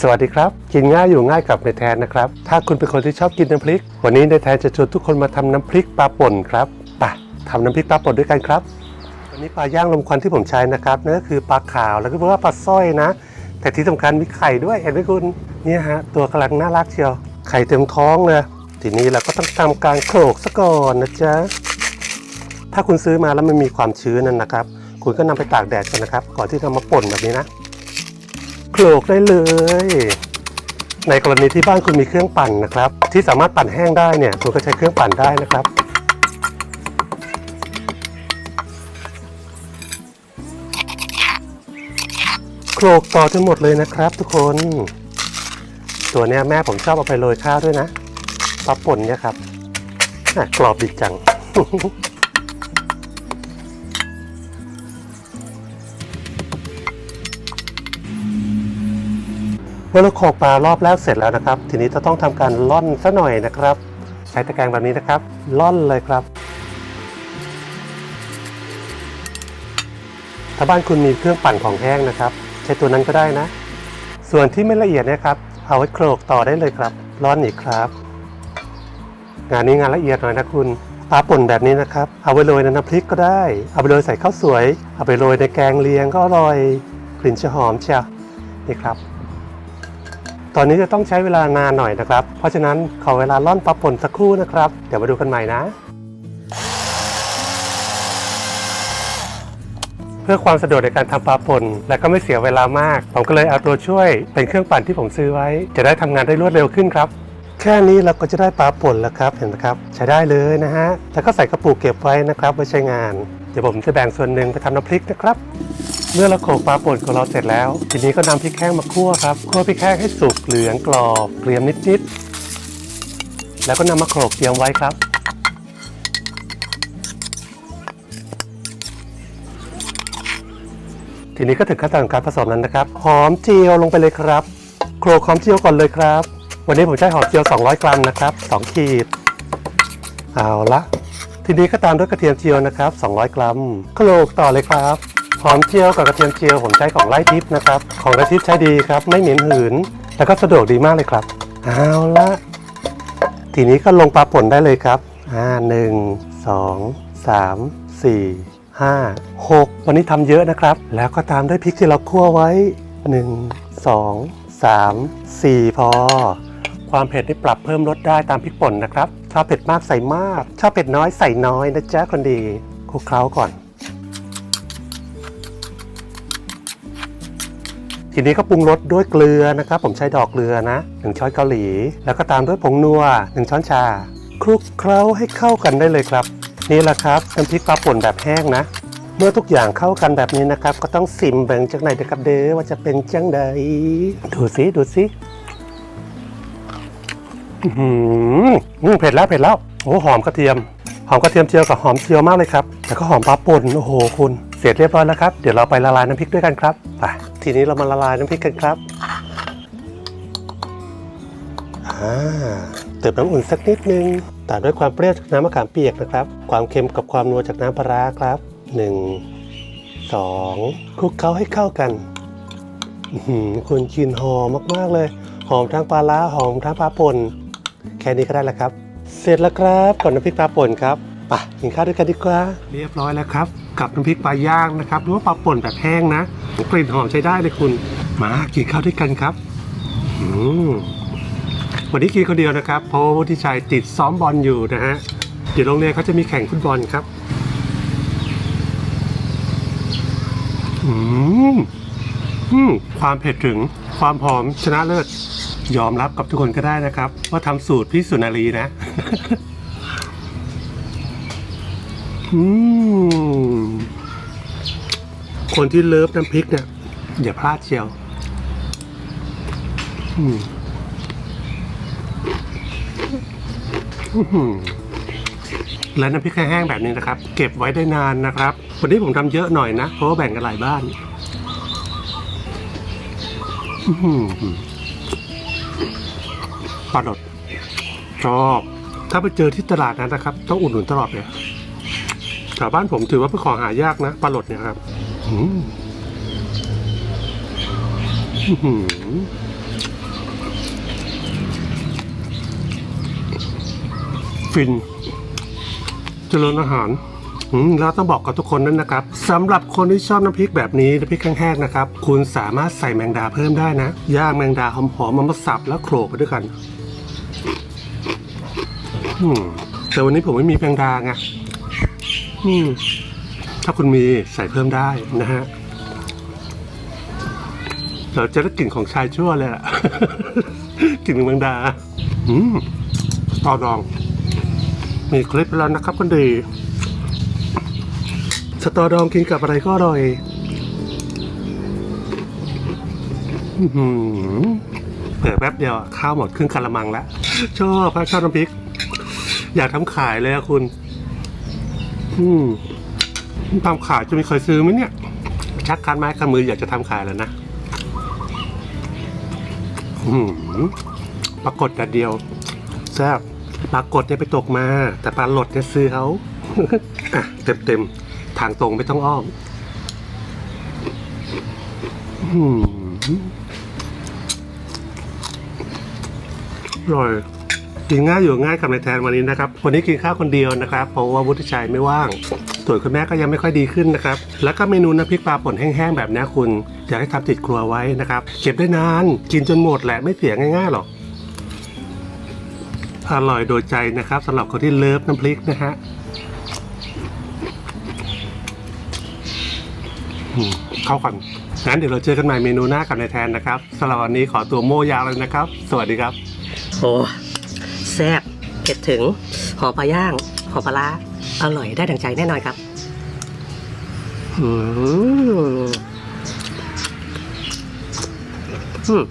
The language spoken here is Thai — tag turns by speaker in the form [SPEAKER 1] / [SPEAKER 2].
[SPEAKER 1] สวัสดีครับ กินง่ายอยู่ง่ายกับในแทนนะครับ ถ้าคุณเป็นคนที่ชอบกินน้ำพริก วันนี้ในแทนจะชวนทุกคนมาทำน้ำพริกปลาป่นครับไปทำน้ำพริกปลาป่นด้วยกันครับ วันนี้ปลาย่างลมควันที่ผมใช้นะครับนั่นก็คือปลาขาวแล้วก็เพราะว่าปลาสร้อยนะ แต่ที่สำคัญมีไข่ด้วยเห็นไหมคุณเนี่ยฮะตัวกำลังน่ารักเชียว ไข่เต็มท้องเลยทีนี้เราก็ต้องทำการโขลกซะก่อนนะจ๊ะถ้าคุณซื้อมาแล้วมันมีความชื้นนั่นนะครับ คุณก็นำไปตากแดดกันนะครับ ก่อนที่จะมาป่นแบบนี้นะ โขลกได้เลย ในกรณีที่บ้านคุณมีเครื่องปั่นนะครับ ที่สามารถปั่นแห้งได้เนี่ยคุณก็ใช้เครื่องปั่นได้นะครับ โขลกต่อจนหมดเลยนะครับ ทุกคน ตัวเนี้ยแม่ผมชอบเอาไปโรยข้าวด้วยนะปลาป่นเนี่ยครับกรอบดีจัง มื่อเราโขลกปลารอบแรกเสร็จแล้วนะครับ ทีนี้จะต้องทำการล่อนซะหน่อยนะครับ ใช้ตะแกรงแบบนี้นะครับ ล่อนเลยครับ ถ้าบ้านคุณมีเครื่องปั่นของแห้งนะครับ ใช้ตัวนั้นก็ได้นะ ส่วนที่ไม่ละเอียดนะครับเอาไว้โขลกต่อได้เลยครับร่อนอีกครับ งานนี้งานละเอียดหน่อยนะคุณปลาป่นแบบนี้นะครับ เอาไปโรยในน้ำพริกก็ได้ เอาไปโรยใส่ข้าวสวย เอาไปโรยในแกงเลียงก็อร่อย กลิ่นจะหอมเชียวนี่ครับ ตอนนี้จะต้องใช้เวลานานหน่อยนะครับ เพราะฉะนั้นขอเวลาล่อนปลาป่นสักครู่นะครับ เดี๋ยวมาดูกันใหม่นะ เพื่อความสะดวกในการทำปลาป่นและก็ไม่เสียเวลามาก ผมก็เลยเอาตัวช่วยเป็นเครื่องปั่นที่ผมซื้อไว้ จะได้ทำงานได้รวดเร็วขึ้นครับแค่นี้เราก็จะได้ปลาป่นแล้วครับเห็นไหมครับ ใช้ได้เลยนะฮะแล้วก็ใส่กระปุกเก็บไว้นะครับไว้ใช้งาน เดี๋ยวผมจะแบ่งส่วนหนึ่งไปทำน้ำพริกนะครับ เมื่อเราโขลกปลาป่นของเราเสร็จแล้ว ทีนี้ก็นำพริกแห้งมาคั่วครับคั่วพริกแห้งให้สุกเหลืองกรอบเกรียมนิดๆแล้วก็นำมาโขลกเตรียมไว้ครับ ทีนี้ก็ถึงขั้นตอนการผสมแล้วนะครับหอมเจียวลงไปเลยครับโขลกหอมเจียวก่อนเลยครับ วันนี้ผมใช้หอมเจียว 200 กรัมนะครับ 2 ขีด เอาละทีนี้ก็ตามด้วยกระเทียมเจียวนะครับ 200 กรัมโขลกต่อเลยครับ หอมเจียวกับกระเทียมเจียวผมใช้ของไร่ทิพย์นะครับ ของไร่ทิพย์ใช้ดีครับ ไม่เหม็นหืน แล้วก็สะดวกดีมากเลยครับ เอาละทีนี้ก็ลงปลาป่นได้เลยครับอ่าหนึ่งสองสามสี่ห้าหกวันนี้ทำเยอะนะครับ แล้วก็ตามด้วยพริกที่เราคั่วไว้หนึ่งสองสามสี่พอ ความเผ็ดนี่ปรับเพิ่มรสได้ตามพริกป่นนะครับชอบเผ็ดมากใส่มากชอบเผ็ดน้อยใส่น้อยนะจ๊ะคนดีคลุกเคล้าก่อน ทีนี้ก็ปรุงรสด้วยเกลือนะครับ ผมใช้ดอกเกลือนะหนึ่งช้อนเกาหลี แล้วก็ตามด้วยผงนัวหนึ่งช้อนชา คลุกเคล้าให้เข้ากันได้เลยครับ นี่แหละครับน้ำพริกปลาป่นแบบแห้งนะ เมื่อทุกอย่างเข้ากันแบบนี้นะครับ ก็ต้องซิมเบิงจากไหนเด็กครับเด้อว่าจะเป็นจังใดดูสิดูสิหืออืมเผ็ดแล้วเผ็ดแล้วโอ้หอมกระเทียมหอมกระเทียมเจียวกับหอมเจียวมากเลยครับ แล้วก็หอมปลาป่น โอ้โหคุณ เสร็จเรียบร้อยแล้วครับ เดี๋ยวเราไปละลายน้ำพริกด้วยกันครับ ไป ทีนี้เรามาละลายน้ำพริกกันครับอ่าเติมน้ำอุ่นสักนิดนึงตามด้วยความเปรี้ยวจากน้ำมะขามเปียกนะครับ ความเค็มกับความนัวจากน้ำปลาร้าครับหนึ่งสองคลุกเคล้าให้เข้ากันอื้อหือคุณกลินหอมมากๆเลย หอมทั้งปลาร้าหอมทั้งปลาป่นแค่นี้ก็ได้แล้วครับ เสร็จแล้วครับกับน้ำพริกปลาป่นครับไปกินข้าวด้วยกันดีกว่า เรียบร้อยแล้วครับ กับน้ำพริกปลาย่างนะครับหรือว่าปลาป่นแบบแห้งนะกลิ่นหอมใช้ได้เลยคุณ มากินข้าวด้วยกันครับวันนี้กินคนเดียวนะครับ เพราะว่าวุฒิชัยติดซ้อมบอลอยู่นะฮะเดี๋ยวโรงเรียนเขาจะมีแข่งฟุตบอลครับอืมอืมความเผ็ดถึงความหอมชนะเลิศยอมรับกับทุกคนก็ได้นะครับ ว่าทำสูตรพี่สุนารีนะ คนที่เลิฟน้ำพริกเนี่ย อย่าพลาดเชียวและน้ำพริกแห้งแบบนี้นะครับ เก็บไว้ได้นานนะครับ วันนี้ผมทำเยอะหน่อยนะ เพราะว่าแบ่งกันหลายบ้านปลาดดชอบ ถ้าไปเจอที่ตลาดนั้นนะครับ ต้องอุดหนุนตลอดเลย แถวบ้านผมถือว่าเป็นของหายากนะปลาหลดเนี่ยครับฟินเจริญอาหารเราต้องบอกกับทุกคนนั้นนะครับสำหรับคนที่ชอบน้ำพริกแบบนี้น้ำพริกแห้งๆนะครับ คุณสามารถใส่แมงดาเพิ่มได้นะย่างแมงดาหอมๆมาสับแล้วโขลกไปด้วยกันแต่วันนี้ผมไม่มีแมงดาไง อืมถ้าคุณมีใส่เพิ่มได้นะฮะเราจะได้กลิ่นของชายชั่วเลยอะกลิ่นของแมงดา อืมต่อดอง มีคลิปแล้วนะครับคนดีสตอดองกินกับอะไรก็อร่อยอื้อแป๊บเดียวข้าวหมดครึ่งกะละมังแล้วชอบครับชอบน้ำพริก อยากทำขายเลยอะคุณ อืมทำขายจะมีใครซื้อไหมเนี่ย ชักคันไม้คันมืออยากจะทำขายแล้วนะอืมปรากฏแต่เดียวแซ่บปรากฏเนี่ยไปตกมา แต่ปลาหลดเนี่ยซื้อเขาอะเต็มเต็มๆทางตรงไม่ต้องอ้อมอืมอร่อย กินง่ายอยู่ง่ายกับในแทนวันนี้นะครับ วันนี้กินข้าวคนเดียวนะครับ เพราะว่าวุฒิชัยไม่ว่างส่วนคุณแม่ก็ยังไม่ค่อยดีขึ้นนะครับ แล้วก็เมนูน้ำพริกปลาป่นแห้งๆแบบนี้คุณ อยากให้ทำติดครัวไว้นะครับ เก็บได้นาน กินจนหมดแหละไม่เสียง่ายๆหรอกอร่อยโดยใจนะครับสำหรับคนที่เลิฟน้ำพริกนะฮะเข้ากันงั้นเดี๋ยวเราเจอกันใหม่เมนูหน้ากับนายแทนนะครับสำหรับวันนี้ขอตัวโม่ยาวเลยนะครับ สวัสดีครับ
[SPEAKER 2] โอ้ แซ่บเผ็ดถึงหอมปลาย่าง หอมปลาร้าอร่อยได้ดังใจแน่นอนครับอืมอืม